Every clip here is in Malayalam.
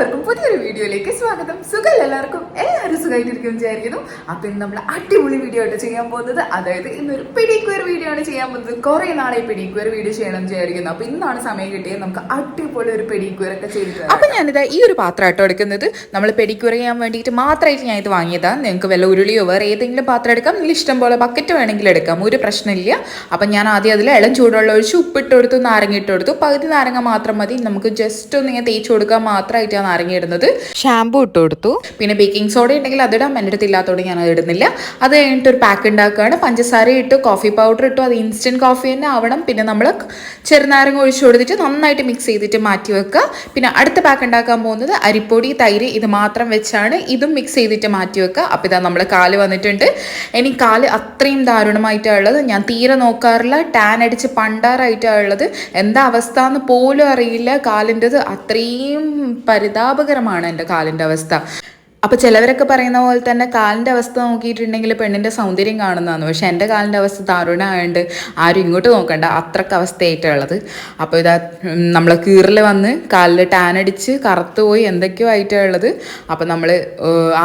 എല്ലാവർക്കും പുതിയൊരു വീഡിയോയിലേക്ക് സ്വാഗതം. സുഖം എല്ലാവർക്കും? എല്ലാവരും സുഖമായിട്ടിരിക്കും വിചാരിക്കുന്നു. അപ്പൊ ഇന്ന് നമ്മൾ അടിപൊളി വീഡിയോ ആയിട്ട് ചെയ്യാൻ പോകുന്നത് അതായത് ഇന്നൊരു പെഡിക്വയർ വീഡിയോ ആണ് ചെയ്യാൻ പോകുന്നത്. കുറെ നാളെ പെഡിക്വയർ വീഡിയോ ചെയ്യണം വിചാരിക്കുന്നു. അപ്പൊ ഇന്നാണ് സമയം കിട്ടിയത് നമുക്ക് അടിപൊളി ഒരു പെഡിക്വയർ ഒക്കെ ചെയ്തിട്ട് അപ്പൊ ഞാനിതാ ഈ ഒരു പാത്രം ആട്ടോ എടുക്കുന്നത്. നമ്മൾ പെഡിക്യൂർ ചെയ്യാൻ വേണ്ടിയിട്ട് മാത്രമായിട്ട് ഞാൻ ഇത് വാങ്ങിയതാ. നിങ്ങൾക്ക് വല്ല ഉരുളിയോ വേറെ ഏതെങ്കിലും പാത്രം എടുക്കാം. നിങ്ങൾ ഇഷ്ടം പോലെ ബക്കറ്റ് വേണമെങ്കിൽ എടുക്കാം. ഒരു പ്രശ്നമില്ല. അപ്പം ഞാൻ ആദ്യം അതിൽ ഇളം ചൂടുവെള്ളം ഒഴിച്ച് ഉപ്പിട്ട് കൊടുത്തു നാരങ്ങ ഇട്ട് കൊടുത്തു. പകുതി നാരങ്ങ മാത്രം മതി. നമുക്ക് ജസ്റ്റ് ഒന്ന് ഇങ്ങനെ തേച്ച് കൊടുക്കാൻ മാത്രമായിട്ടാണ് നാരങ്ങ ഇടുന്നത്. ഷാമ്പു ഇട്ട് കൊടുത്തു. പിന്നെ ബേക്കിംഗ് സോഡ ഉണ്ടെങ്കിൽ അതിടാം എന്റെ അടുത്ത് ഇല്ലാത്തതുകൊണ്ട് ഞാൻ അത് ഇടുന്നില്ല. അത് കഴിഞ്ഞിട്ട് ഒരു പാക്ക് ഉണ്ടാക്കുകയാണ്. പഞ്ചസാര ഇട്ട് കോഫി പൗഡർ ഇട്ടു. അത് ഇൻസ്റ്റന്റ് കോഫി തന്നെ ആവണം. പിന്നെ നമ്മൾ ചെറുനാരങ്ങ ഒഴിച്ചു കൊടുത്തിട്ട് നന്നായിട്ട് മിക്സ് ചെയ്തിട്ട് മാറ്റി വെക്കുക. പിന്നെ അടുത്ത പാക്ക് ഉണ്ടാക്കാൻ പോകുന്നത് അരിപ്പൊടി തൈര് ഇത് മാത്രം വെച്ചാണ് ഇതും മിക്സ് ചെയ്തിട്ട് മാറ്റി വെക്കുക. അപ്പോൾ ഇതാ നമ്മൾ കാൽ വന്നിട്ടുണ്ട്. എനിക്ക് കാൽ അത്രയും ദാരുണമായിട്ടാണ് ഉള്ളത്. ഞാൻ തീരെ നോക്കാറില്ല. ടാൻ അടിച്ച് പണ്ടാറായിട്ടാണ് ഉള്ളത്. എന്താ അവസ്ഥ എന്ന് പോലും അറിയില്ല. കാലിന്റെത് അത്രയും പരിതാപകരമാണ് എന്റെ കാലിന്റെ അവസ്ഥ. അപ്പോൾ ചിലവരൊക്കെ പറയുന്ന പോലെ തന്നെ കാലിന്റെ അവസ്ഥ നോക്കിയിട്ടുണ്ടെങ്കിൽ പെണ്ണിന്റെ സൗന്ദര്യം കാണുന്നതാണ്. പക്ഷെ എന്റെ കാലിന്റെ അവസ്ഥ ദാരുണമായതുകൊണ്ട് ആരും ഇങ്ങോട്ട് നോക്കണ്ട. അത്രയ്ക്ക് അവസ്ഥയായിട്ടുള്ളത് അപ്പോൾ ഇതാ നമ്മൾ കീറിൽ വന്ന് കാലിൽ ടാൻ അടിച്ച് കറുത്ത് പോയി എന്തൊക്കെയോ ആയിട്ടുള്ളത് അപ്പോൾ നമ്മൾ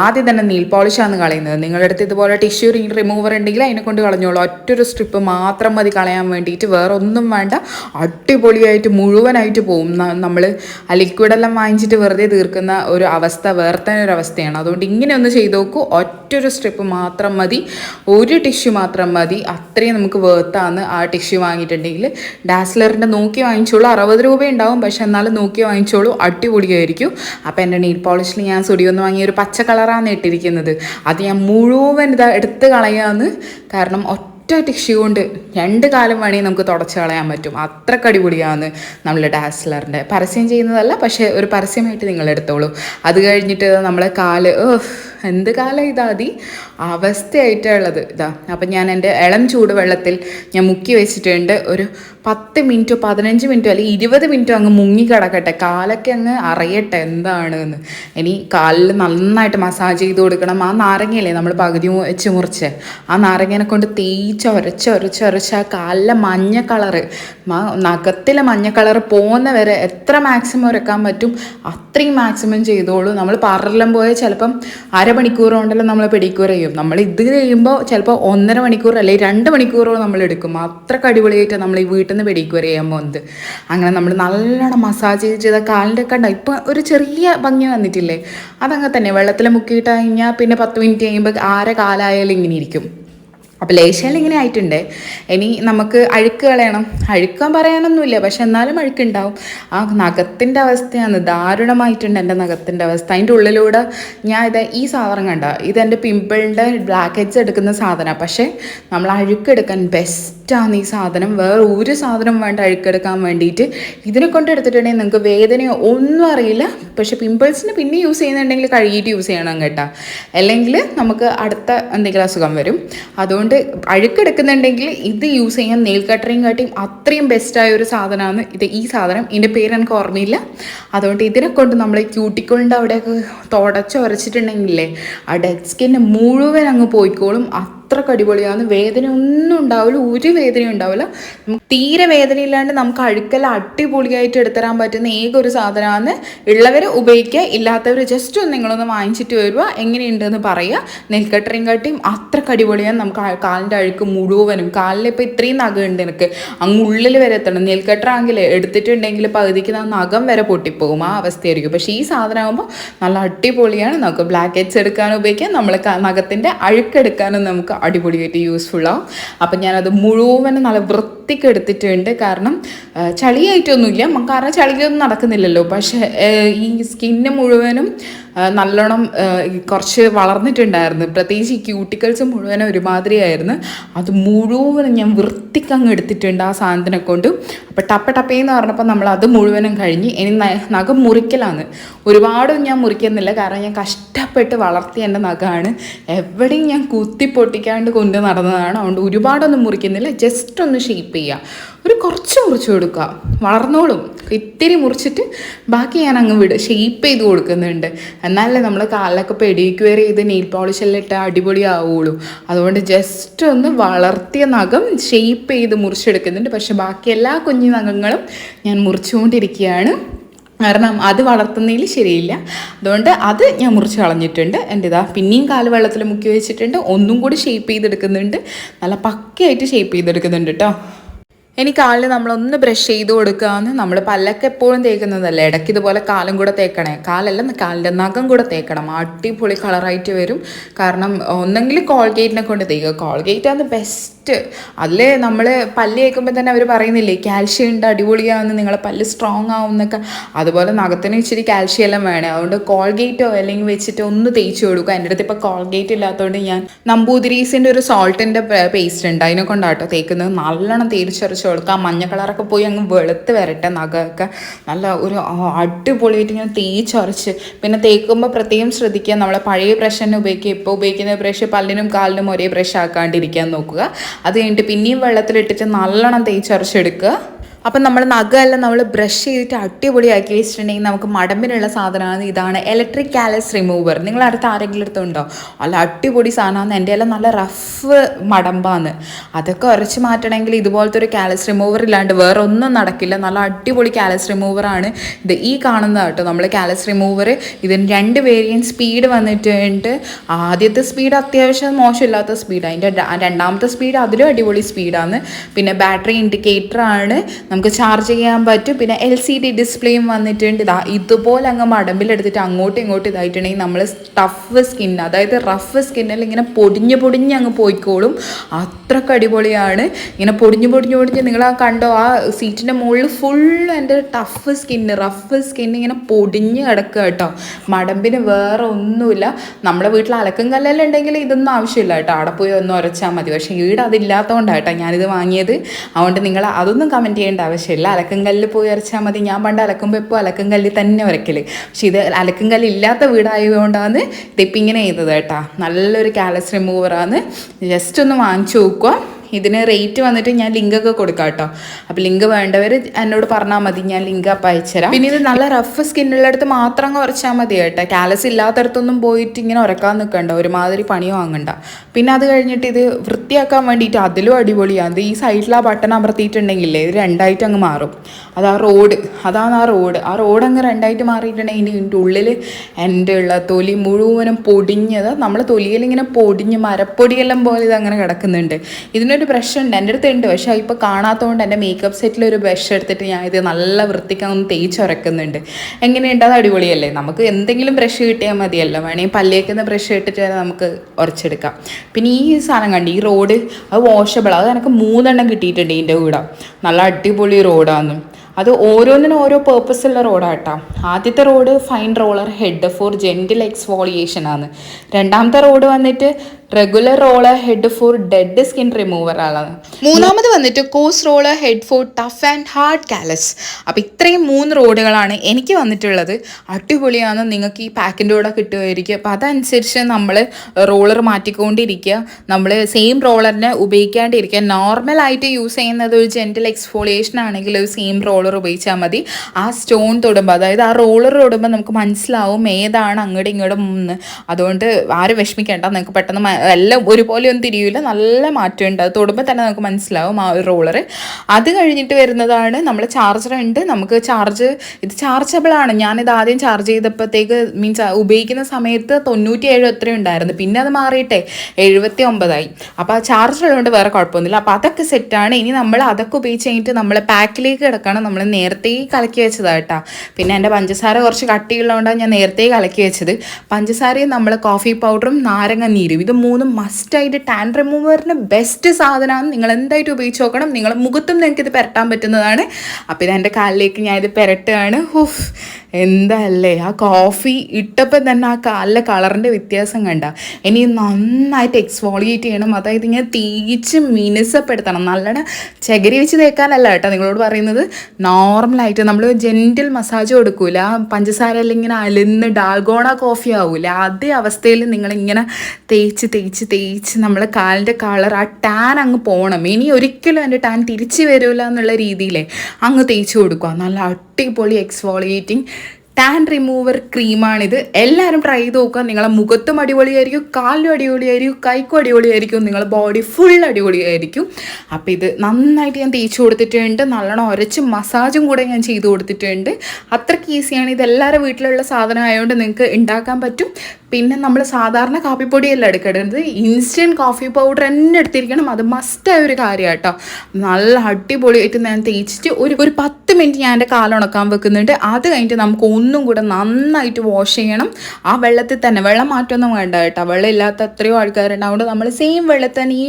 ആദ്യം തന്നെ നീൽ പോളിഷാണ് കളയുന്നത്. നിങ്ങളുടെ അടുത്ത് ഇതുപോലെ ടിഷ്യൂ റിമൂവർ ഉണ്ടെങ്കിൽ അതിനെ കൊണ്ട് കളഞ്ഞോളൂ. ഒറ്റൊരു സ്ട്രിപ്പ് മാത്രം മതി കളയാൻ വേണ്ടിയിട്ട്. വേറെ ഒന്നും വേണ്ട. അടിപൊളിയായിട്ട് മുഴുവനായിട്ട് പോകും നമ്മൾ ആ ലിക്വിഡെല്ലാം വാങ്ങിച്ചിട്ട് വെറുതെ തീർക്കുന്ന ഒരു അവസ്ഥ വേറെ തന്നെ ഒരു അവസ്ഥയാണ്. അതുകൊണ്ട് ഇങ്ങനെ ഒന്ന് ചെയ്ത് നോക്കൂ. ഒറ്റൊരു സ്ട്രിപ്പ് മാത്രം മതി. ഒരു ടിഷ്യൂ മാത്രം മതി. അത്രയും നമുക്ക് വേർത്താണ് ആ ടിഷ്യൂ വാങ്ങിയിട്ടുണ്ടെങ്കിൽ. ഡാസ്ലറിന്റെ നോക്കി വാങ്ങിച്ചോളൂ. അറുപത് രൂപ ഉണ്ടാവും. പക്ഷെ എന്നാലും നോക്കി വാങ്ങിച്ചോളൂ. അടിപൊളിയായിരിക്കും. അപ്പോൾ എന്റെ നെയിൽ പോളിഷിൽ ഞാൻ സുടിയൊന്ന് വാങ്ങിയ ഒരു പച്ച കളറാണ് ഇട്ടിരിക്കുന്നത്. അത് ഞാൻ മുഴുവൻ ഇതാ എടുത്ത് കളയാന്ന്. കാരണം ഒറ്റ ടിഷ്യൂ കൊണ്ട് രണ്ട് കാലം വേണമെങ്കിൽ നമുക്ക് തുടച്ച് കളയാൻ പറ്റും. അത്രയ്ക്ക് അടിപൊളിയാണ് നമ്മൾ ഡാസ്ലറിന്റെ. പരസ്യം ചെയ്യുന്നതല്ല പക്ഷേ ഒരു പരസ്യമായിട്ട് നിങ്ങൾ എടുത്തോളൂ. അത് കഴിഞ്ഞിട്ട് നമ്മളെ കാൽ എന്ത് കാലം ഇതാ അതി? അവസ്ഥയായിട്ടുള്ളത് ഇതാ അപ്പം ഞാൻ എന്റെ ഇളം ചൂട് വെള്ളത്തിൽ ഞാൻ മുക്കി വെച്ചിട്ടുണ്ട്. ഒരു പത്ത് മിനിറ്റോ പതിനഞ്ച് മിനിറ്റോ അല്ലെങ്കിൽ ഇരുപത് മിനിറ്റോ അങ്ങ് മുങ്ങി കിടക്കട്ടെ. കാലൊക്കെ അങ്ങ് അറിയട്ടെ എന്താണ് എന്ന് ഇനി കാലിൽ നന്നായിട്ട് മസാജ് ചെയ്ത് കൊടുക്കണം. ആ നാരങ്ങയില്ലേ നമ്മൾ പകുതി വെച്ച് മുറിച്ച്? ആ നാരങ്ങനെ കൊണ്ട് തേച്ച് ഒരച്ച് ആ കാലിലെ മഞ്ഞ കളറ്. നഖത്തിലെ മഞ്ഞ കളറ് പോകുന്ന വരെ എത്ര മാക്സിമം ഉരക്കാൻ പറ്റും അത്രയും മാക്സിമം ചെയ്തോളൂ. നമ്മൾ പാർലറിലും പോയാൽ ചിലപ്പം അരമണിക്കൂർ കൊണ്ടല്ലോ നമ്മൾ പെഡിക്യൂർ ചെയ്യും. നമ്മൾ ഇത് ചെയ്യുമ്പോൾ ചിലപ്പോൾ ഒന്നര മണിക്കൂർ അല്ലെങ്കിൽ രണ്ട് മണിക്കൂറോ നമ്മൾ എടുക്കും. അത്രയ്ക്ക് അടിപൊളിയായിട്ട് നമ്മൾ ഈ വീട്ടിൽ നിന്ന് പെഡിക്യൂർ ചെയ്യാൻ പോകുന്നത് അങ്ങനെ നമ്മൾ നല്ലോണം മസാജ് ചെയ്ത കാലിന്റെ കണ്ട ഇപ്പം ഒരു ചെറിയ ഭംഗി വന്നിട്ടില്ലേ? അതങ്ങനെ തന്നെ. വെള്ളത്തിൽ മുക്കിയിട്ട് കഴിഞ്ഞാൽ പിന്നെ പത്ത് മിനിറ്റ് കഴിയുമ്പോൾ ആരെ കാലായാലും ഇങ്ങനെ ഇരിക്കും. അപ്പോൾ ലേശയിൽ ഇങ്ങനെ ആയിട്ടുണ്ട്. ഇനി നമുക്ക് അഴുക്ക് കളയണം. അഴുക്കാൻ പറയാനൊന്നുമില്ല പക്ഷെ എന്നാലും അഴുക്കുണ്ടാവും. ആ നഖത്തിന്റെ അവസ്ഥയാണ് ദാരുണമായിട്ടുണ്ട് എന്റെ നഖത്തിന്റെ അവസ്ഥ. അതിന്റെ ഉള്ളിലൂടെ ഞാൻ ഇത് ഈ സാധനം കണ്ട ഇതെന്റെ പിമ്പിളിന്റെ ബ്ലാക്ക് ഹെഡ്സ് എടുക്കുന്ന സാധനമാണ് പക്ഷേ നമ്മൾ അഴുക്കെടുക്കാൻ ബെസ്റ്റാണ് ഈ സാധനം. വേറെ ഒരു സാധനം വേണ്ട അഴുക്കെടുക്കാൻ വേണ്ടിയിട്ട്. ഇതിനെ കൊണ്ട് എടുത്തിട്ടുണ്ടെങ്കിൽ നിങ്ങൾക്ക് വേദനയോ ഒന്നും അറിയില്ല. പക്ഷേ പിമ്പിൾസിന് പിന്നെ യൂസ് ചെയ്യുന്നുണ്ടെങ്കിൽ കഴുകിയിട്ട് യൂസ് ചെയ്യണം കേട്ടോ. അല്ലെങ്കിൽ നമുക്ക് അടുത്ത എന്തെങ്കിലും അസുഖം വരും. അതുകൊണ്ട് അഴുക്കെടുക്കുന്നുണ്ടെങ്കിൽ ഇത് യൂസ് ചെയ്യാൻ നെയിൽ കട്ടറിങ് കാട്ടിയും അത്രയും ബെസ്റ്റായ ഒരു സാധനമാണ്. ഇത് ഈ സാധനം. ഇതിന്റെ പേര് എനിക്ക് ഓർമ്മയില്ല. അതുകൊണ്ട് ഇതിനെ കൊണ്ട് നമ്മൾ ക്യൂട്ടിക്കോളിന്റെ അവിടെയൊക്കെ തുടച്ച് ഉരച്ചിട്ടുണ്ടെങ്കിലേ ആ ഡെഡ് സ്കിന്നെ മുഴുവൻ അങ്ങ് പോയിക്കോളും. അത്രയ്ക്ക് അടിപൊളിയാണ് വേദന ഒന്നും ഉണ്ടാവില്ല ഒരു വേദനയും ഉണ്ടാവില്ല നമുക്ക് തീരെ വേദനയില്ലാണ്ട് നമുക്ക് അഴുക്കല അടിപൊളിയായിട്ട് എടുത്തരാൻ പറ്റുന്ന ഏക ഒരു സാധനമാണ്. ഉള്ളവർ ഉപയോഗിക്കുക ഇല്ലാത്തവർ ജസ്റ്റ് ഒന്ന് നിങ്ങളൊന്ന് വാങ്ങിച്ചിട്ട് വരിക എങ്ങനെയുണ്ടെന്ന് പറയുക. നെൽക്കട്ടറിയും കട്ടിയും അത്രയ്ക്ക് അടിപൊളിയാണ് നമുക്ക് കാലിന്റെ അഴുക്ക് മുഴുവനും. കാലിൽ ഇപ്പോൾ ഇത്രയും ഉണ്ട് എനിക്ക് അങ്ങ് ഉള്ളിൽ വരെ എത്തണം. നെൽക്കട്ടറാണെങ്കിൽ എടുത്തിട്ടുണ്ടെങ്കിൽ പകുതിക്ക് ആ നഖം വരെ പൊട്ടിപ്പോകും. ആ അവസ്ഥയായിരിക്കും. പക്ഷേ ഈ സാധനമാകുമ്പോൾ നല്ല അടിപൊളിയാണ്. നമുക്ക് ബ്ലാക്ക് ഹെഡ്സ് എടുക്കാനും ഉപയോഗിക്കാം. നമ്മൾ നഖത്തിന്റെ അഴുക്കെടുക്കാനും നമുക്ക് അടിപൊളിയായിട്ട് യൂസ്ഫുൾ ആവും അപ്പം ഞാനത് മുഴുവനും നല്ല വൃത്തിക്ക് എടുത്തിട്ടുണ്ട്. കാരണം ചളിയായിട്ടൊന്നുമില്ല. കാരണം ചളിയൊന്നും നടക്കുന്നില്ലല്ലോ. പക്ഷേ ഈ സ്കിന്ന് മുഴുവനും നല്ലോണം കുറച്ച് വളർന്നിട്ടുണ്ടായിരുന്നു. പ്രത്യേകിച്ച് ഈ ക്യൂട്ടിക്കൽസ് മുഴുവനും ഒരുമാതിരിയായിരുന്നു. അത് മുഴുവനും ഞാൻ വൃത്തിക്ക് അങ്ങ് എടുത്തിട്ടുണ്ട് ആ സാധനത്തിനെ കൊണ്ട്. അപ്പോൾ ടപ്പ ടപ്പേന്ന് പറഞ്ഞപ്പോൾ നമ്മൾ അത് മുഴുവനും കഴിഞ്ഞ് ഇനി നഖം മുറിക്കലാണ്. ഒരുപാടും ഞാൻ മുറിക്കുന്നില്ല. കാരണം ഞാൻ കഷ്ടപ്പെട്ട് വളർത്തിയ എന്റെ നഖമാണ് എവിടെയും ഞാൻ കുത്തി പൊട്ടിക്കാണ്ട് കൊണ്ട് നടന്നതാണ്. അതുകൊണ്ട് ഒരുപാടൊന്നും മുറിക്കുന്നില്ല. ജസ്റ്റ് ഒന്ന് ഷേപ്പ് ചെയ്യുക ഒരു കുറച്ച് മുറിച്ച് കൊടുക്കുക. വളർന്നോളും. ഇത്തിരി മുറിച്ചിട്ട് ബാക്കി ഞാൻ അങ്ങ് വിടും. ഷേപ്പ് ചെയ്ത് കൊടുക്കുന്നുണ്ട്. എന്നാലേ നമ്മൾ കാലിലൊക്കെ പെഡിക്യൂർ ചെയ്ത് നെയിൽ പോളിഷ് എല്ലാം ഇട്ട് അടിപൊളിയാവുള്ളൂ. അതുകൊണ്ട് ജസ്റ്റ് ഒന്ന് വളർത്തിയ നഖം ഷേപ്പ് ചെയ്ത് മുറിച്ചെടുക്കുന്നുണ്ട്. പക്ഷെ ബാക്കി എല്ലാ കുഞ്ഞു നഖങ്ങളും ഞാൻ മുറിച്ചുകൊണ്ടിരിക്കുകയാണ്. കാരണം അത് വളർത്തുന്നതിൽ ശരിയില്ല. അതുകൊണ്ട് അത് ഞാൻ മുറിച്ച് കളഞ്ഞിട്ടുണ്ട്. എന്റെ ഇതാ പിന്നെയും കാൽ വെള്ളത്തിൽ മുക്കി വെച്ചിട്ടുണ്ട്. ഒന്നും കൂടി ഷേപ്പ് ചെയ്തെടുക്കുന്നുണ്ട്. നല്ല പക്കയായിട്ട് ഷേപ്പ് ചെയ്തെടുക്കുന്നുണ്ട് കേട്ടോ ഇനി കാലിൽ നമ്മളൊന്ന് ബ്രഷ് ചെയ്ത് കൊടുക്കാന്ന്. നമ്മൾ പല്ലൊക്കെ എപ്പോഴും തേക്കുന്നതല്ല? ഇടയ്ക്ക് ഇതുപോലെ കാലും കൂടെ തേക്കണേ. കാലല്ല കാലിന്റെ നഖം കൂടെ തേക്കണം. അടിപൊളി കളറായിട്ട് വരും. കാരണം ഒന്നെങ്കിൽ കോൾഗേറ്റിനെ കൊണ്ട് തേക്കുക. കോൾഗേറ്റ് ആണ് ബെസ്റ്റ് അതിൽ നമ്മൾ പല്ല് തേക്കുമ്പോൾ തന്നെ അവർ പറയുന്നില്ലേ കാൽഷ്യം ഉണ്ട് അടിപൊളിയാവുന്ന നിങ്ങളെ പല്ല് സ്ട്രോങ് ആവുന്നൊക്കെ അതുപോലെ നഖത്തിന് ഇച്ചിരി കാൽഷ്യം എല്ലാം വേണം. അതുകൊണ്ട് കോൾഗേറ്റോ അല്ലെങ്കിൽ വെച്ചിട്ട് ഒന്ന് തേച്ച് കൊടുക്കുക. എന്റെ അടുത്ത് ഇപ്പോൾ കോൾഗേറ്റ് ഇല്ലാത്തതുകൊണ്ട് ഞാൻ നമ്പൂതിരീസിന്റെ ഒരു സോൾട്ടിന്റെ പേസ്റ്റ് ഉണ്ട്. അതിനെ കൊണ്ടാട്ടോ തേക്കുന്നത്. നല്ലോണം തേടിച്ചരച്ച് കൊടുക്കുക. ആ മഞ്ഞ കളറൊക്കെ പോയി അങ്ങ് വെളുത്ത് വരട്ടെ നഖമൊക്കെ. നല്ല ഒരു അടിപൊളിയായിട്ട് ഇങ്ങനെ തേച്ചരച്ച് പിന്നെ തേക്കുമ്പോൾ പ്രത്യേകം ശ്രദ്ധിക്കുക. നമ്മളെ പഴയ ബ്രഷ് തന്നെ ഉപയോഗിക്കുക. ഇപ്പോൾ ഉപയോഗിക്കുന്ന ബ്രഷ് പല്ലിനും കാലിനും ഒരേ ബ്രഷ് ആക്കാണ്ടിരിക്കാൻ നോക്കുക. അത് കഴിഞ്ഞിട്ട് പിന്നെയും വെള്ളത്തിലിട്ടിട്ട് നല്ലോണം തേച്ചരച്ചെടുക്കുക അപ്പം നമ്മൾ നഖമെല്ലാം നമ്മൾ ബ്രഷ് ചെയ്തിട്ട് അടിപൊളിയാക്കി വെച്ചിട്ടുണ്ടെങ്കിൽ നമുക്ക് മടമ്പിനുള്ള സാധനമാണ് ഇതാണ് ഇലക്ട്രിക് കാലസ് റിമൂവർ നിങ്ങൾ അടുത്ത് ആരെങ്കിലും അടുത്തുണ്ടോ അല്ല അടിപൊളി സാധനമാണ്. എന്റെ എല്ലാം നല്ല റഫ് മടമ്പാണ്. അതൊക്കെ ഉരച്ച് മാറ്റണമെങ്കിൽ ഇതുപോലത്തെ ഒരു കാലസ് റിമൂവർ ഇല്ലാണ്ട് വേറെ ഒന്നും നടക്കില്ല. നല്ല അടിപൊളി കാലസ് റിമൂവറാണ് ഇത്. ഈ കാണുന്നത് കേട്ടോ നമ്മൾ കാലസ് റിമൂവർ ഇതിന് രണ്ട് വേരിയൻ സ്പീഡ് വന്നിട്ടുണ്ട് ആദ്യത്തെ സ്പീഡ് അത്യാവശ്യം മോശമില്ലാത്ത സ്പീഡ് അതിന്റെ രണ്ടാമത്തെ സ്പീഡ് അതിലും അടിപൊളി സ്പീഡാണ് പിന്നെ ബാറ്ററി ഇൻഡിക്കേറ്റർ ആണ്. നമുക്ക് ചാർജ് ചെയ്യാൻ പറ്റും. പിന്നെ എൽ സി ഡി ഡിസ്പ്ലേയും വന്നിട്ടുണ്ട്. ഇതാ ഇതുപോലെ അങ്ങ് മടമ്പിലെടുത്തിട്ട് അങ്ങോട്ടും ഇങ്ങോട്ടും ഇതായിട്ടുണ്ടെങ്കിൽ നമ്മൾ ടഫ് സ്കിൻ അതായത് റഫ് സ്കിന്നിൽ ഇങ്ങനെ പൊടിഞ്ഞ് പൊടിഞ്ഞ് അങ്ങ് പോയിക്കോളും. അത്രയ്ക്ക് അടിപൊളിയാണ്. ഇങ്ങനെ പൊടിഞ്ഞ് പൊടിഞ്ഞ് പൊടിഞ്ഞ് നിങ്ങൾ ആ കണ്ടോ ആ സീറ്റിന്റെ മുകളിൽ ഫുൾ എന്റെ ടഫ് സ്കിന്ന് റഫ് സ്കിൻ ഇങ്ങനെ പൊടിഞ്ഞ് കിടക്കുക കേട്ടോ. മടമ്പിന് വേറെ ഒന്നുമില്ല. നമ്മുടെ വീട്ടിൽ അലക്കും കല്ലെല്ലാം ഉണ്ടെങ്കിൽ ഇതൊന്നും ആവശ്യമില്ല കേട്ടോ. അവിടെ പോയി ഒന്ന് ഉരച്ചാൽ മതി. പക്ഷേ ഈട് അതില്ലാത്തതുകൊണ്ടാണ് കേട്ടോ ഞാനിത് വാങ്ങിയത്. അതുകൊണ്ട് നിങ്ങൾ അതൊന്നും കമന്റ് ചെയ്യേണ്ട ആവശ്യമില്ല. അലക്കും കല്ലിൽ പോയി വരച്ചാൽ മതി. ഞാൻ പണ്ട് അലക്കുമ്പോൾ ഇപ്പോൾ അലക്കും കല്ലിൽ തന്നെ വരയ്ക്കൽ പക്ഷേ ഇത് അലക്കും കല്ലില്ലാത്ത വീടായതുകൊണ്ടാണ് ഇതിപ്പിങ്ങനെ ചെയ്തത് കേട്ടോ. നല്ലൊരു കാലസ് റിമൂവറാണ് ജസ്റ്റ് ഒന്ന് വാങ്ങിച്ചു നോക്കുക ഇതിന് റേറ്റ് വന്നിട്ട് ഞാൻ ലിങ്കൊക്കെ കൊടുക്കാം കേട്ടോ അപ്പോൾ ലിങ്ക് വേണ്ടവർ എന്നോട് പറഞ്ഞാൽ മതി ഞാൻ ലിങ്ക് അപ്പം അയച്ചുതരാം. പിന്നെ ഇത് നല്ല റഫ് സ്കിന്നുള്ളിടത്ത് മാത്രം കുറച്ചാൽ മതി കേട്ടോ. കാലസ് ഇല്ലാത്തടത്തൊന്നും പോയിട്ട് ഇങ്ങനെ ഉറക്കാൻ നിൽക്കണ്ട ഒരുമാതിരി പണി വാങ്ങണ്ട. പിന്നെ അത് കഴിഞ്ഞിട്ട് ഇത് വൃത്തിയാക്കാൻ വേണ്ടിയിട്ട് അതിലും അടിപൊളിയാണ് അത് ഈ സൈഡിൽ ആ ബട്ടൺ അമർത്തിയിട്ടുണ്ടെങ്കിലേ ഇത് രണ്ടായിട്ട് അങ്ങ് മാറും. അത് ആ റോഡ് അതാണ് ആ റോഡ് ആ റോഡ് അങ്ങ് രണ്ടായിട്ട് മാറിയിട്ടുണ്ടെങ്കിൽ ഇതിന്റെ ഉള്ളിൽ എന്റെ ഉള്ള തൊലി മുഴുവനും പൊടിഞ്ഞത് നമ്മൾ തൊലിയിൽ ഇങ്ങനെ പൊടിഞ്ഞ് മരപ്പൊടിയെല്ലാം പോലെ ഇത് അങ്ങനെ കിടക്കുന്നുണ്ട്. ഇതിനൊരു ബ്രഷ് ഉണ്ട്. എന്റെ അടുത്ത് ഉണ്ട്. പക്ഷേ ഇപ്പോൾ കാണാത്തതുകൊണ്ട് എന്റെ മേക്കപ്പ് സെറ്റിൽ ഒരു ബ്രഷ് എടുത്തിട്ട് ഞാൻ ഇത് നല്ല വൃത്തിക്ക് ഒന്ന് തേച്ചുരക്കുന്നുണ്ട് എങ്ങനെയുണ്ട്? അത് അടിപൊളിയല്ലേ? നമുക്ക് എന്തെങ്കിലും ബ്രഷ് കിട്ടിയാൽ മതിയല്ലോ. വേണമെങ്കിൽ പല്ലേക്കുന്ന ബ്രഷ് ഇട്ടിട്ട് വരെ നമുക്ക് ഉറച്ചെടുക്കാം പിന്നെ ഈ സാധനം കണ്ട് ഈ റോഡ് അത് വാഷബിൾ അത് എനിക്ക് മൂന്നെണ്ണം കിട്ടിയിട്ടുണ്ട് ഇതിന്റെ കൂടെ. നല്ല അടിപൊളി റോഡാണ് അത് ഓരോന്നിനും ഓരോ പേർപ്പസുള്ള റോഡാട്ടോ ആദ്യത്തെ rod fine roller head for gentle exfoliation ആണ്. രണ്ടാമത്തെ റോഡ് വന്നിട്ട് regular roller head for dead skin remover ആണ്. മൂന്നാമത് വന്നിട്ട് coarse roller head for tough and hard callus അപ്പോൾ ഇത്രയും മൂന്ന് റോഡുകളാണ് എനിക്ക് വന്നിട്ടുള്ളത്. അടിപൊളിയാണ്. നിങ്ങൾക്ക് ഈ പാക്കിന്റെ കൂടെ കിട്ടുമായിരിക്കും. അപ്പോൾ അതനുസരിച്ച് നമ്മൾ റോളർ മാറ്റിക്കൊണ്ടിരിക്കുക. നമ്മൾ സെയിം റോളറിനെ ഉപയോഗിക്കാണ്ടിരിക്കുക. നോർമലായിട്ട് യൂസ് ചെയ്യുന്നത് ഒരു ജെന്റൽ എക്സ്ഫോളിയേഷൻ ആണെങ്കിൽ ഒരു സെയിം റോളർ ഉപയോഗിച്ചാൽ മതി. ആ സ്റ്റോൺ തൊടുമ്പോൾ അതായത് ആ റോളർ തൊടുമ്പോൾ നമുക്ക് മനസ്സിലാവും ഏതാണ് അങ്ങോട്ടും ഇങ്ങോട്ടും അതുകൊണ്ട് ആരും വിഷമിക്കേണ്ട. നിങ്ങൾക്ക് പെട്ടെന്ന് എല്ലാം ഒരുപോലെ ഒന്നും തിരിയില്ല നല്ല മാറ്റമുണ്ട്. അത് തൊടുമ്പോൾ തന്നെ നമുക്ക് മനസ്സിലാവും ആ ഒരു റോളർ അത് കഴിഞ്ഞിട്ട് വരുന്നതാണ് നമ്മൾ ചാർജർ ഉണ്ട്. നമുക്ക് ചാർജ് ഇത് ചാർജബിൾ ആണ്. ഞാനിത് ആദ്യം ചാർജ് ചെയ്തപ്പോഴത്തേക്ക് മീൻസ് ഉപയോഗിക്കുന്ന സമയത്ത് തൊണ്ണൂറ്റി ഏഴ് എത്ര ഉണ്ടായിരുന്നു. പിന്നെ അത് മാറിയിട്ടെ എഴുപത്തി ഒമ്പതായി അപ്പോൾ ആ ചാർജർ ഉള്ളതുകൊണ്ട് വേറെ കുഴപ്പമൊന്നുമില്ല. അപ്പോൾ അതൊക്കെ സെറ്റാണ് ഇനി നമ്മൾ അതൊക്കെ ഉപയോഗിച്ച് കഴിഞ്ഞിട്ട് നമ്മൾ പാക്കിലേക്ക് കിടക്കണം. നമ്മൾ നേരത്തെ കലക്കി വെച്ചതാട്ടാ. പിന്നെ എന്റെ പഞ്ചസാര കുറച്ച് കട്ടിയുള്ളതുകൊണ്ടാണ് ഞാൻ നേരത്തെ കലക്കി വെച്ചത്. പഞ്ചസാരയും നമ്മൾ കോഫി പൗഡറും നാരങ്ങ നീരും. ഇത് മൂന്നും മസ്റ്റായിട്ട് ടാൻ റിമൂവറിന് ബെസ്റ്റ് സാധനമാണ് നിങ്ങൾ എന്തായിട്ട് ഉപയോഗിച്ച് നോക്കണം? നിങ്ങൾ മുഖത്തും നിങ്ങൾക്ക് ഇത് പെരട്ടാൻ പറ്റുന്നതാണ്. അപ്പോൾ ഇത് എന്റെ കാലിലേക്ക് ഞാൻ ഇത് പെരട്ടുകയാണ്. ഹുഫ് എന്തല്ലേ? ആ കോഫി ഇട്ടപ്പോൾ തന്നെ ആ കാലിലെ കളറിന്റെ വ്യത്യാസം കണ്ട. ഇനി നന്നായിട്ട് എക്സ്ഫോളിയേറ്റ് ചെയ്യണം. അതായത് ഇങ്ങനെ തേച്ച് മിനുസപ്പെടുത്തണം. നല്ലോണം ചകിരി വെച്ച് തേക്കാനല്ല കേട്ടോ നിങ്ങളോട് പറയുന്നത്. നോർമലായിട്ട് നമ്മൾ ജെന്റിൽ മസാജ് കൊടുക്കൂല. പഞ്ചസാര ഇങ്ങനെ അലിന്ന് ഡാൽഗോണ കോഫി ആവൂല. അതേ അവസ്ഥയിൽ നിങ്ങളിങ്ങനെ തേച്ച് തേച്ച് തേച്ച് നമ്മളെ കാലിന്റെ കളർ ആ ടാൻ അങ്ങ് പോകണം ഇനി ഒരിക്കലും എന്റെ ടാൻ തിരിച്ചു വരില്ല എന്നുള്ള രീതിയിലേ അങ്ങ് തേച്ച് കൊടുക്കുക. നല്ല അടിപൊളി എക്സ്ഫോളിയേറ്റിംഗ് ടാൻ റിമൂവർ ക്രീമാണിത് എല്ലാവരും ട്രൈ ചെയ്ത് നോക്കുക. നിങ്ങളെ മുഖത്തും അടിപൊളിയായിരിക്കും കാലിലും അടിപൊളിയായിരിക്കും കൈക്കും അടിപൊളിയായിരിക്കും നിങ്ങളെ ബോഡി ഫുൾ അടിപൊളിയായിരിക്കും. അപ്പോൾ ഇത് നന്നായിട്ട് ഞാൻ തേച്ച് കൊടുത്തിട്ടുണ്ട്. നല്ലോണം ഉരച്ച് മസാജും കൂടെ ഞാൻ ചെയ്ത് കൊടുത്തിട്ടുണ്ട്. അത്രയ്ക്ക് ഈസിയാണ് ഇത് എല്ലാവരുടെ വീട്ടിലുള്ള സാധനം ആയതുകൊണ്ട് നിങ്ങൾക്ക് ഉണ്ടാക്കാൻ പറ്റും. പിന്നെ നമ്മൾ സാധാരണ കാപ്പിപ്പൊടിയല്ല എടുക്കേണ്ടത്. ഇൻസ്റ്റന്റ് കോഫി പൗഡർ തന്നെ എടുത്തിരിക്കണം. അത് മസ്റ്റായ ഒരു കാര്യമാണ് കേട്ടോ നല്ല അടിപൊളിയായിട്ട് ഞാൻ തേച്ചിട്ട് ഒരു ഒരു പത്ത് മിനിറ്റ് ഞാൻ എന്റെ കാലുണക്കാൻ വെക്കുന്നുണ്ട്. അത് കഴിഞ്ഞിട്ട് നമുക്ക് ഒന്നും കൂടെ നന്നായിട്ട് വാഷ് ചെയ്യണം. ആ വെള്ളത്തിൽ തന്നെ വെള്ളം മാറ്റമൊന്നും വേണ്ട കേട്ടോ. വെള്ളം ഇല്ലാത്ത എത്രയോ ആൾക്കാരുണ്ട്. അതുകൊണ്ട് നമ്മൾ സെയിം വെള്ളത്തിൽ തന്നെ ഈ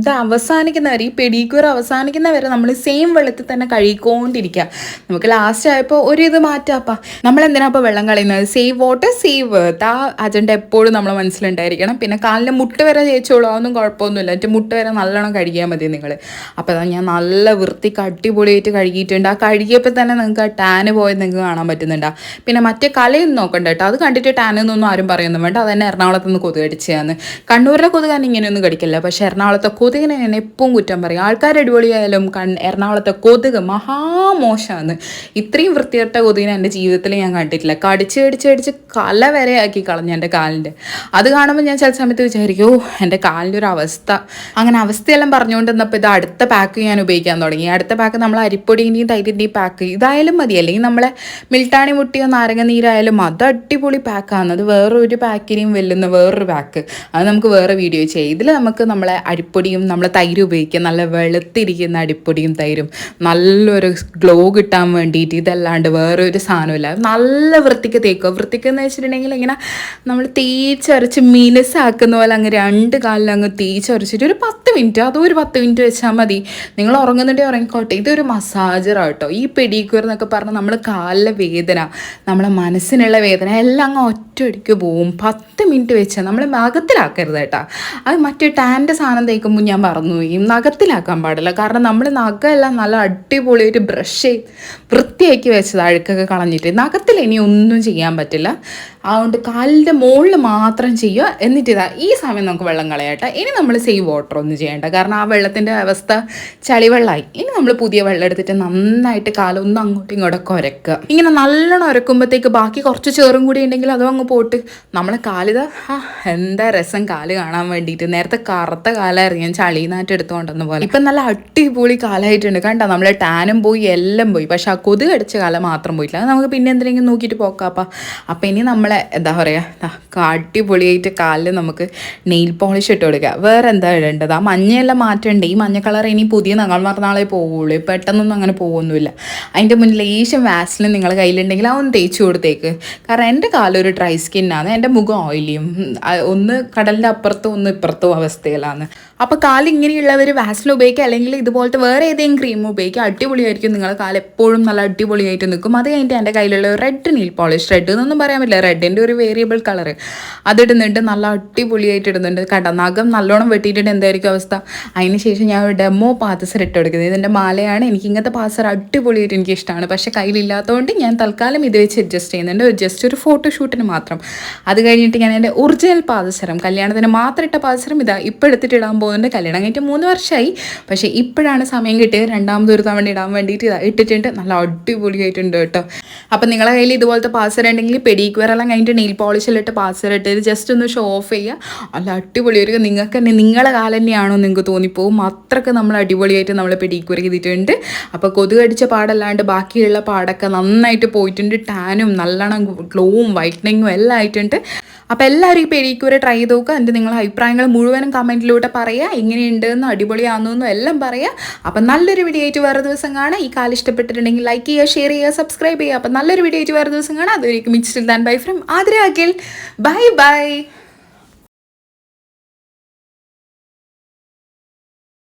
ഇത് അവസാനിക്കുന്നവരെ ഈ പെഡിക്യൂർ അവസാനിക്കുന്നവരെ നമ്മൾ സെയിം വെള്ളത്തിൽ തന്നെ കഴുകിക്കൊണ്ടിരിക്കുക. നമുക്ക് ലാസ്റ്റ് ആയപ്പോൾ ഒരു ഇത് മാറ്റാപ്പാ. നമ്മൾ എന്തിനാ അപ്പോൾ വെള്ളം കളയുന്നത്? സേവ് വാട്ടർ സേവ് എർത്ത് ആ അജണ്ട എപ്പോഴും നമ്മളെ മനസ്സിലുണ്ടായിരിക്കണം. പിന്നെ കാലിന്റെ മുട്ട് വരെ ചേച്ചോളൂ അതൊന്നും കുഴപ്പമൊന്നുമില്ല. എന്നിട്ട് മുട്ട് വരെ നല്ലോണം കഴുകിയാൽ മതി നിങ്ങൾ അപ്പോൾ ഞാൻ നല്ല വൃത്തിക്ക് അടിപൊളിയായിട്ട് കഴുകിയിട്ടുണ്ട്. ആ കഴുകിയപ്പോൾ തന്നെ നിങ്ങൾക്ക് ആ ടാന് പോയത് നിങ്ങൾക്ക് കാണാൻ പറ്റുന്നുണ്ടാ. പിന്നെ മറ്റേ കലയൊന്നും നോക്കണ്ട കേട്ടോ. അത് കണ്ടിട്ട് ടാനൊന്നും ആരും പറയുന്നു വേണ്ട. അത് തന്നെ എറണാകുളത്ത് നിന്ന് കൊതുക് കടിച്ചതാണ്. കണ്ണൂരിലെ കൊതുകാൻ ഇങ്ങനെയൊന്നും കടിക്കില്ല. പക്ഷേ എറണാകുളത്തെ കൊതുകിനെ ഞാൻ എപ്പോഴും കുറ്റം പറയും. ആൾക്കാർ അടിപൊളിയായാലും കൺ എറണാകുളത്തെ കൊതുക് മഹാമോശമാണ് ഇത്രയും വൃത്തികെട്ട കൊതുകിനെ എന്റെ ജീവിതത്തിൽ ഞാൻ കണ്ടിട്ടില്ല. കടിച്ച് കടിച്ച് കടിച്ച് കല വരെ ആക്കി കളഞ്ഞു എന്റെ കാലിന്റെ. അത് കാണുമ്പോൾ ഞാൻ ചില സമയത്ത് വിചാരിക്കും ഓ എന്റെ കാലിന്റെ ഒരു അവസ്ഥ. അങ്ങനെ അവസ്ഥയെല്ലാം പറഞ്ഞുകൊണ്ട് വന്നപ്പോൾ ഇത് അടുത്ത പാക്ക് ഞാൻ ഉപയോഗിക്കാൻ തുടങ്ങി. അടുത്ത പാക്ക് നമ്മൾ അരിപ്പൊടിന്റെയും തൈരിന്റെയും പാക്ക് ഇതായാലും മതി. അല്ലെങ്കിൽ നമ്മളെ മിൽട്ടാണി മുട്ടിയോ നാരങ്ങ നീരായാലും അത് അടിപൊളി പാക്കാണ് അത് വേറൊരു പാക്കിനെയും വെല്ലുന്ന വേറൊരു പാക്ക് അത് നമുക്ക് വേറെ വീഡിയോ ചെയ്യാം. ഇതിൽ നമുക്ക് നമ്മളെ അരിപ്പൊടിയും നമ്മളെ തൈര് ഉപയോഗിക്കാം. നല്ല വെളുത്തിരിക്കുന്ന അരിപ്പൊടിയും തൈരും. നല്ലൊരു ഗ്ലോ കിട്ടാൻ വേണ്ടിയിട്ട് ഇതല്ലാണ്ട് വേറൊരു സാധനമില്ല നല്ല വൃത്തിക്ക് തേക്കുക. വൃത്തിക്ക് എന്ന് വെച്ചിട്ടുണ്ടെങ്കിൽ ഇങ്ങനെ നമ്മൾ തേച്ചരച്ച് മിനുസാക്കുന്ന പോലെ അങ്ങ് രണ്ട് കാലിൽ അങ്ങ് തേച്ചരച്ചിട്ട് ഒരു പത്ത് മിനിറ്റ് അതും ഒരു പത്ത് മിനിറ്റ് വെച്ചാൽ മതി. നിങ്ങൾ ഉറങ്ങുന്നുണ്ടെങ്കിൽ ഉറങ്ങിക്കോട്ടെ. ഇതൊരു മസാജറാണ് കേട്ടോ. ഈ പെഡിക്യൂർ എന്നൊക്കെ പറഞ്ഞാൽ നമ്മൾ കാലിലെ വേദന നമ്മളെ മനസ്സിനുള്ള വേദന എല്ലാം അങ്ങ് ഒറ്റയടിക്ക് പോവും. പത്ത് മിനിറ്റ് വെച്ചാൽ നമ്മൾ നഖത്തിലാക്കരുത് കേട്ടോ. അത് മറ്റേ ടാന്റെ സാധനം തേക്കുമ്പോൾ ഞാൻ പറഞ്ഞു ഈ നഖത്തിലാക്കാൻ പാടില്ല. കാരണം നമ്മൾ നഖമെല്ലാം നല്ല അടിപൊളി ഒരു ബ്രഷ് ചെയ്ത് വൃത്തിയാക്കി വെച്ചത് അഴുക്കൊക്കെ കളഞ്ഞിട്ട്. നഖത്തിൽ ഇനി ഒന്നും ചെയ്യാൻ പറ്റില്ല. അതുകൊണ്ട് കാലിന്റെ മുകളിൽ മാത്രം ചെയ്യുക. എന്നിട്ട് ഇതാ ഈ സമയം നമുക്ക് വെള്ളം കളയട്ടെ ഇനി നമ്മൾ സേവ് വാട്ടർ ഒന്നും ചെയ്യേണ്ട. കാരണം ആ വെള്ളത്തിന്റെ അവസ്ഥ ചളിവെള്ളമായി ഇനി നമ്മൾ പുതിയ വെള്ളം എടുത്തിട്ട് നന്നായിട്ട് കാലൊന്നും അങ്ങോട്ടും ഇങ്ങോട്ടൊക്കെ ഉരക്കുക ഇങ്ങനെ നല്ലോണം ഉരക്കുമ്പോഴത്തേക്ക് ബാക്കി കുറച്ച് ചേറും കൂടി ഉണ്ടെങ്കിൽ അതും അങ്ങ് പോട്ട്. നമ്മളെ കാലിത ആ എന്താ രസം കാൽ കാണാൻ വേണ്ടിയിട്ട്. നേരത്തെ കറുത്ത കാലായിരുന്നു ഞാൻ ചളിനായിട്ട് എടുത്തുകൊണ്ടെന്ന് പോലെ. ഇപ്പം നല്ല അടിപൊളി കാലമായിട്ടുണ്ട് കണ്ടോ നമ്മളെ ടാനും പോയി എല്ലാം പോയി. പക്ഷെ ആ കൊതു കടിച്ച കാലം മാത്രം പോയിട്ടില്ല. നമുക്ക് പിന്നെ എന്തെങ്കിലും നോക്കിയിട്ട് പോക്കാപ്പാ അപ്പം. ഇനി നമ്മളെ എന്താ പറയുക അടിപൊളിയായിട്ട് കാലിൽ നമുക്ക് നെയിൽ പോളിഷ് ഇട്ട് കൊടുക്കുക വേറെ എന്താ ഇടേണ്ടത്? ആ മഞ്ഞയെല്ലാം മാറ്റേണ്ടേ? ഈ മഞ്ഞ കളർ ഇനി പുതിയ നങ്ങൾ മറന്നാളെ പോവുള്ളൂ. പെട്ടെന്നൊന്നും അങ്ങനെ പോകുന്നില്ല. അതിന്റെ മുന്നിൽ ഈശം വാസ്ലിൻ നിങ്ങൾ കയ്യിലുണ്ടെങ്കിൽ അതൊന്ന് തേച്ച് കൊടുത്തേക്ക്. കാരണം എന്റെ കാലൊരു ഡ്രൈ സ്കിന്നാണ്. എന്റെ മുഖം ഓയിലിയും ഒന്ന് കടലിന്റെ അപ്പുറത്തും ഒന്ന് ഇപ്പുറത്തും അവസ്ഥയിലാണ്. അപ്പോൾ കാൽ ഇങ്ങനെയുള്ളവർ വാസ്ലിൻ ഉപയോഗിക്കുക അല്ലെങ്കിൽ ഇതുപോലത്തെ വേറെ ഏതെങ്കിലും ക്രീം ഉപയോഗിക്കുക അടിപൊളിയായിരിക്കും. നിങ്ങളുടെ കാൽ എപ്പോഴും നല്ല അടിപൊളിയായിട്ട് നിൽക്കും. അത് കഴിഞ്ഞിട്ട് എന്റെ കയ്യിലുള്ള റെഡ് നീൽ പോളിഷ് റെഡ് എന്നൊന്നും പറയാൻ പറ്റില്ല. റെഡിന്റെ ഒരു വേരിയബിൾ കളർ അതിടുന്നുണ്ട് നല്ല അടിപൊളിയായിട്ട് ഇടുന്നുണ്ട്. കണ്ട നല്ലോണം വെട്ടിയിട്ടുണ്ട് എന്തായിരിക്കും അവസ്ഥ? അതിനുശേഷം ഞാൻ ഒരു ഡെമോ പാദസർ ഇട്ട് കൊടുക്കുന്നത്. ഇതിന്റെ മാലയാണ്. എനിക്ക് ഇങ്ങനത്തെ പാദസർ അടിപൊളിയായിട്ട് എനിക്ക് ഇഷ്ടമാണ് പക്ഷേ കയ്യിലില്ലാത്തതുകൊണ്ട് ഞാൻ തൽക്കാലം ഇത് വെച്ച് അഡ്ജസ്റ്റ് ചെയ്യുന്നുണ്ട്. ജസ്റ്റ് ഒരു ഫോട്ടോഷൂട്ടിന് മാത്രം. അത് കഴിഞ്ഞിട്ട് ഞാൻ എന്റെ ഒറിജിനൽ പാദസരം കല്യാണത്തിന് മാത്രം ഇട്ട പാദസരം ഇതാ ഇപ്പോൾ എടുത്തിട്ട് ഇടാൻ പോകുന്നുണ്ട്. കല്യാണം കഴിഞ്ഞിട്ട് മൂന്ന് വർഷമായി പക്ഷേ ഇപ്പോഴാണ് സമയം കിട്ടിയത്. രണ്ടാമതൊരു തവണ ഇടാൻ വേണ്ടിയിട്ട് ഇതാ ഇട്ടിട്ടുണ്ട്. നല്ല അടിപൊളിയായിട്ടുണ്ട് കേട്ടോ. അപ്പം നിങ്ങളെ കയ്യിൽ ഇതുപോലത്തെ പാദസരം ഉണ്ടെങ്കിൽ പെഡിക്വറെല്ലാം കഴിഞ്ഞിട്ട് നെയിൽ പോളിഷിലിട്ട് പാദസരം ഇട്ട് ജസ്റ്റ് ഒന്ന് ഷോ ഓഫ് ചെയ്യുക. നല്ല ഒരു നിങ്ങൾക്ക് തന്നെ നിങ്ങളെ കാലം തന്നെയാണോ നിങ്ങൾക്ക് തോന്നിപ്പോവും. അത്രയ്ക്ക് നമ്മൾ അടിപൊളിയായിട്ട് നമ്മൾ പെഡിക്വർ ചെയ്തിട്ടുണ്ട്. അപ്പോൾ കൊതുക് അടിച്ച പാടല്ലാണ്ട് ബാക്കിയുള്ള പാടൊക്കെ നന്നായിട്ട് പോയിട്ടുണ്ട്. ടാനും നല്ലോണം ഗ്ലോവും വൈറ്റനിങ്ങും എല്ലാം ആയിട്ടുണ്ട്. അപ്പോൾ എല്ലാവരും ഈ പെഡിക്യൂർ ട്രൈ ചെയ്ത് നോക്കുക എന്നിട്ട് നിങ്ങളുടെ അഭിപ്രായങ്ങൾ മുഴുവനും കമന്റിലൂടെ പറയുക. എങ്ങനെയുണ്ടെന്നും അടിപൊളിയാണെന്നും എല്ലാം പറയുക. അപ്പം നല്ലൊരു വീഡിയോ ആയിട്ട് വേറെ ദിവസം കാണാം. ഈ കാലം ഇഷ്ടപ്പെട്ടിട്ടുണ്ടെങ്കിൽ ലൈക്ക് ചെയ്യുക ഷെയർ ചെയ്യുക സബ്സ്ക്രൈബ് ചെയ്യുക. അപ്പം നല്ലൊരു വീഡിയോ ആയിട്ട് വേറെ ദിവസം കാണാം. അതുവരേക്കും മിച്ചിൽ than bye from Athira Akhil bye bye.